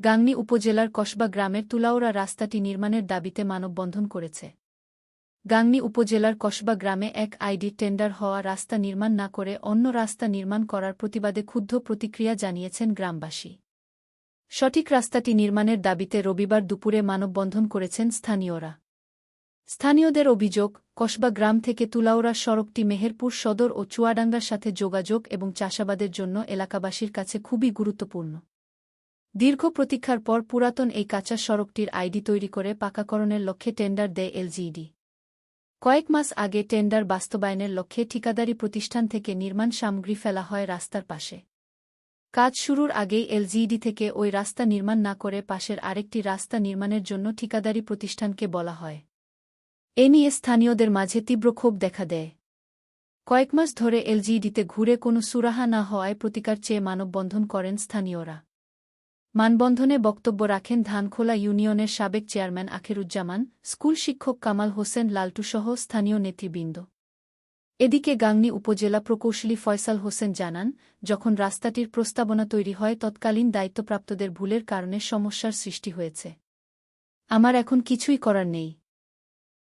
গাংনী উপজেলার কসবা গ্রামের তুলাওড়া রাস্তাটি নির্মাণের দাবিতে মানববন্ধন করেছে। গাংনী উপজেলার কসবা গ্রামে এক আইডি টেন্ডার হওয়া রাস্তা নির্মাণ না করে অন্য রাস্তা নির্মাণ করার প্রতিবাদে ক্ষুব্ধ প্রতিক্রিয়া জানিয়েছেন গ্রামবাসী। সঠিক রাস্তাটি নির্মাণের দাবিতে রবিবার দুপুরে মানববন্ধন করেছেন স্থানীয়রা। স্থানীয়দের অভিযোগ, কসবা গ্রাম থেকে তুলাউড়া সড়কটি মেহেরপুর সদর ও চুয়াডাঙ্গার সাথে যোগাযোগ এবং চাষাবাদের জন্য এলাকাবাসীর কাছে খুবই গুরুত্বপূর্ণ। দীর্ঘ প্রতীক্ষার পর পুরাতন এই কাঁচা সড়কটির আইডি তৈরি করে পাকাকরণের লক্ষ্যে টেন্ডার দেয় এলজিইডি। কয়েক মাস আগে টেন্ডার বাস্তবায়নের লক্ষ্যে ঠিকাদারি প্রতিষ্ঠান থেকে নির্মাণ সামগ্রী ফেলা হয় রাস্তার পাশে। কাজ শুরুর আগেই এলজিইডি থেকে ওই রাস্তা নির্মাণ না করে পাশের আরেকটি রাস্তা নির্মাণের জন্য ঠিকাদারি প্রতিষ্ঠানকে বলা হয়। এ নিয়ে স্থানীয়দের মাঝে তীব্র ক্ষোভ দেখা দেয়। কয়েক মাস ধরে এলজিইডিতে ঘুরে কোনো সুরাহা না হওয়ায় প্রতিকার চেয়ে মানববন্ধন করেন স্থানীয়রা। মানবন্ধনে বক্তব্য রাখেন ধানখোলা ইউনিয়নের সাবেক চেয়ারম্যান আখেরুজ্জামান, স্কুল শিক্ষক কামাল হোসেন লালটুসহ স্থানীয় নেতৃবৃন্দ। এদিকে গাংনী উপজেলা প্রকৌশলী ফয়সাল হোসেন জানান, যখন রাস্তাটির প্রস্তাবনা তৈরি হয় তৎকালীন দায়িত্বপ্রাপ্তদের ভুলের কারণে সমস্যার সৃষ্টি হয়েছে। আমার এখন কিছুই করার নেই।